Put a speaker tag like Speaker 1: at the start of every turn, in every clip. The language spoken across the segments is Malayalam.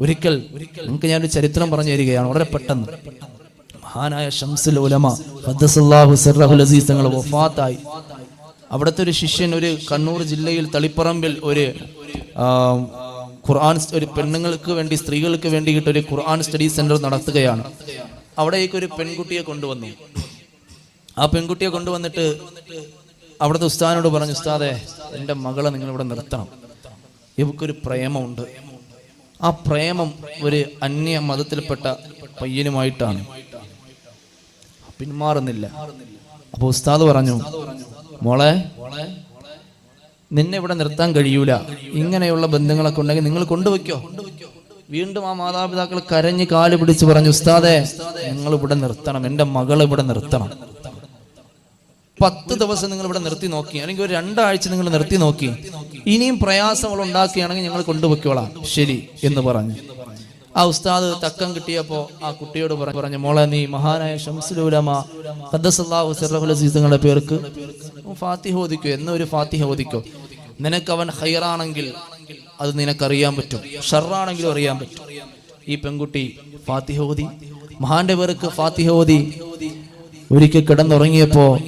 Speaker 1: ഒരിക്കൽ നിങ്ങൾക്ക് ഞാനൊരു ചരിത്രം പറഞ്ഞു തരികയാണ്. വളരെ പെട്ടെന്ന്. മഹാനായ ഷംസുൽ ഉലമ തങ്ങൾ വഫാത്തായി. അവിടുത്തെ ഒരു ശിഷ്യൻ ഒരു കണ്ണൂർ ജില്ലയിൽ തളിപ്പറമ്പിൽ ഒരു ഖുർആൻ ഒരു പെണ്ണുങ്ങൾക്ക് വേണ്ടി സ്ത്രീകൾക്ക് വേണ്ടിയിട്ട് ഒരു ഖുർആൻ സ്റ്റഡി സെന്റർ നടത്തുകയാണ്. അവിടേക്ക് ഒരു പെൺകുട്ടിയെ കൊണ്ടുവന്നു. ആ പെൺകുട്ടിയെ കൊണ്ടുവന്നിട്ട് അവിടുത്തെ ഉസ്താദിനോട് പറഞ്ഞു ഉസ്താദെ എന്റെ മകളെ നിങ്ങളിവിടെ നിർത്തണം. ഇവക്കൊരു പ്രേമമുണ്ട്. ആ പ്രേമം ഒരു അന്യ മതത്തിൽപ്പെട്ട പയ്യനുമായിട്ടാണ്. പിന്മാറുന്നില്ല. അപ്പൊ ഉസ്താദ് പറഞ്ഞു മോളെ നിന്നെ ഇവിടെ നിർത്താൻ കഴിയൂല. ഇങ്ങനെയുള്ള ബന്ധങ്ങളൊക്കെ ഉണ്ടെങ്കിൽ നിങ്ങൾ കൊണ്ടുവയ്ക്കോ. വീണ്ടും ആ മാതാപിതാക്കൾ കരഞ്ഞ് കാൽ പിടിച്ച് പറഞ്ഞു ഉസ്താദെ നിങ്ങൾ ഇവിടെ നിർത്തണം. എന്റെ മകൾ ഇവിടെ നിർത്തണം. പത്ത് ദിവസം നിങ്ങൾ ഇവിടെ നിർത്തി നോക്കി. അല്ലെങ്കിൽ ഒരു രണ്ടാഴ്ച നിങ്ങൾ നിർത്തി നോക്കി. ഇനിയും പ്രയാസങ്ങൾ ഉണ്ടാക്കുകയാണെങ്കിൽ ഞങ്ങൾ കൊണ്ടുപോയിക്കോളാം. ശരി എന്ന് പറഞ്ഞു. ആ ഉസ്താദ് തക്കം കിട്ടിയപ്പോ ആ കുട്ടിയോട് പറഞ്ഞു പറഞ്ഞു മോളെ നീ മഹാനായ ഷംസുലുലമ ഖദ്ദസല്ലാഹു സിർറഹുൽ അസീസ് നിങ്ങളുടെ പേർക്ക് ഫാത്തിഹ ഓദിക്കോ എന്നൊരു ഫാത്തിഹ ഓദിക്കോ നിനക്ക് അവൻ ഹൈറാണെങ്കിൽ അത് നിനക്കറിയാൻ പറ്റും. ഷർറാണെങ്കിലും അറിയാൻ പറ്റും. ഈ പെൺകുട്ടി ഫാത്തിഹ ഓതി. മഹാന്റെ പേർക്ക് ഫാത്തിഹ ഓതി. ഒരിക്കൽ കിടന്നുറങ്ങിയപ്പോ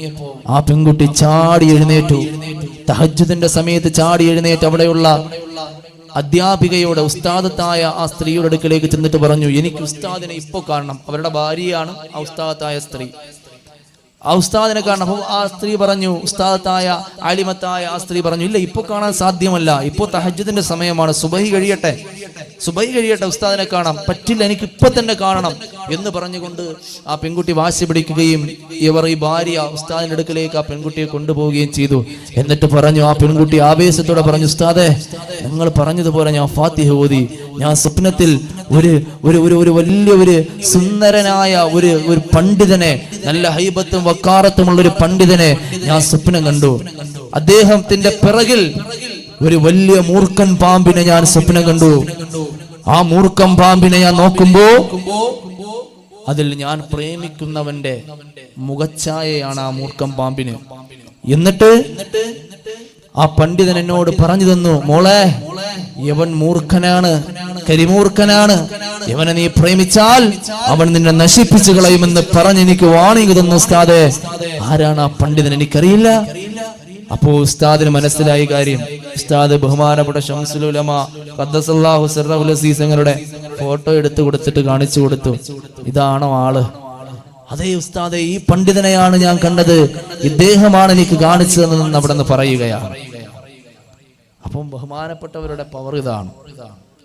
Speaker 1: ആ പെൺകുട്ടി ചാടി എഴുന്നേറ്റു. തഹജുദിന്റെ സമയത്ത് ചാടി എഴുന്നേറ്റ് അവിടെയുള്ള അധ്യാപികയോട് ഉസ്താദത്തായ ആ സ്ത്രീയുടെ അടുക്കലേക്ക് ചെന്നിട്ട് പറഞ്ഞു എനിക്ക് ഉസ്താദിനെ ഇപ്പോ കാണണം. അവരുടെ ഭാര്യയാണ് ആ ഉസ്താദത്തായ സ്ത്രീ. ആ ഉസ്താദിനെ കാണണം. അപ്പോൾ ആ സ്ത്രീ പറഞ്ഞു ഉസ്താദത്തായ അടിമത്തായ ആ സ്ത്രീ പറഞ്ഞു ഇല്ല ഇപ്പൊ കാണാൻ സാധ്യമല്ല. ഇപ്പൊ തഹജ്ജുദിന്റെ സമയമാണ്. സുബൈ കഴിയട്ടെ. സുബൈ കഴിയട്ടെ ഉസ്താദിനെ കാണാം. പറ്റില്ല എനിക്ക് ഇപ്പൊ തന്നെ കാണണം എന്ന് പറഞ്ഞുകൊണ്ട് ആ പെൺകുട്ടി വാശി പിടിക്കുകയും ഇവർ ഈ ഭാര്യ ഉസ്താദിന്റെ അടുക്കലേക്ക് ആ പെൺകുട്ടിയെ കൊണ്ടുപോവുകയും ചെയ്തു. എന്നിട്ട് പറഞ്ഞു ആ പെൺകുട്ടി ആവേശത്തോടെ പറഞ്ഞു ഉസ്താദെ നിങ്ങൾ പറഞ്ഞതുപോലെ ഞാൻ ഫാത്തിഹ ഓതി. ഞാൻ സ്വപ്നത്തിൽ ഒരു ഒരു ഒരു ഒരു വലിയ ഒരു സുന്ദരനായ ഒരു ഒരു പണ്ഡിതനെ നല്ല ഹൈബത്തും വക്കാറത്തുമുള്ള ഒരു പണ്ഡിതനെ ഞാൻ സ്വപ്നം കണ്ടു. അദ്ദേഹത്തിന്റെ പിറകിൽ ഒരു വലിയ മൂർഖൻ പാമ്പിനെ ഞാൻ സ്വപ്നം കണ്ടു. ആ മൂർഖൻ പാമ്പിനെ ഞാൻ നോക്കുമ്പോ അതിൽ ഞാൻ പ്രേമിക്കുന്നവന്റെ മുഖച്ഛായയാണ് ആ മൂർഖം പാമ്പിന്. എന്നിട്ട് ആ പണ്ഡിതൻ എന്നോട് പറഞ്ഞു തന്നു മോളെ യവൻ മൂർഖനാണ്. കരിമൂർഖനാണ്. ഇവനെ നീ പ്രേമിച്ചാൽ അവൻ നിന്നെ നശിപ്പിച്ചു കളയുമെന്ന് പറഞ്ഞ് എനിക്ക് വാണിങ് തന്നു ഉസ്താദെ. ആരാണ് ആ പണ്ഡിതൻ? എനിക്കറിയില്ല. അപ്പോ ഉസ്താദിന് മനസ്സിലായി കാര്യം. ഉസ്താദ് ബഹുമാനപ്പെട്ട ഷംസുലുലമ ഖദ്ദസല്ലാഹു ഫോട്ടോ എടുത്തു കൊടുത്തിട്ട് കാണിച്ചു കൊടുത്തു. ഇതാണോ ആൾ? അതേ ഉസ്താദെ ഈ പണ്ഡിതനെയാണ് ഞാൻ കണ്ടത്. ഇദ്ദേഹമാണ് എനിക്ക് കാണിച്ചു തന്നതെന്ന് അവിടെ നിന്ന് പറയുകയാണ്. അപ്പം ബഹുമാനപ്പെട്ടവരുടെ പവർ ഇതാണ്.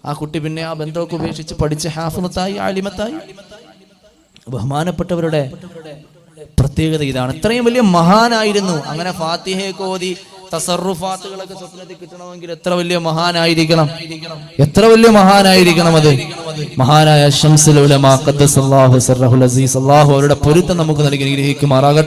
Speaker 1: ആ കുട്ടി പിന്നെ ആ ബന്ധമൊക്കെ ഉപേക്ഷിച്ച് പഠിച്ച് ഹാഫിമത്തായി ആലിമത്തായി. ബഹുമാനപ്പെട്ടവരുടെ പ്രത്യേകത ഇതാണ്. ഇത്രയും വലിയ മഹാനായിരുന്നു. അങ്ങനെ ഫാത്തിഹെ കോതി തസറുഫാത്തുകളൊക്കെ സ്വപ്നത്തിൽ കിട്ടണമെങ്കിൽ എത്ര വലിയ മഹാനായിരിക്കണം? എത്ര വലിയ മഹാനായിരിക്കണം അത്? മഹാനായ ഷംസുൽ ഉലമ ഖദ്ദസല്ലാഹു സർറഹുൽ അസീസ് അല്ലാഹു അവരുടെ പൊരുത്തം നമുക്ക് നൽകി അനുഗ്രഹിക്കുമാറാകട്ടെ.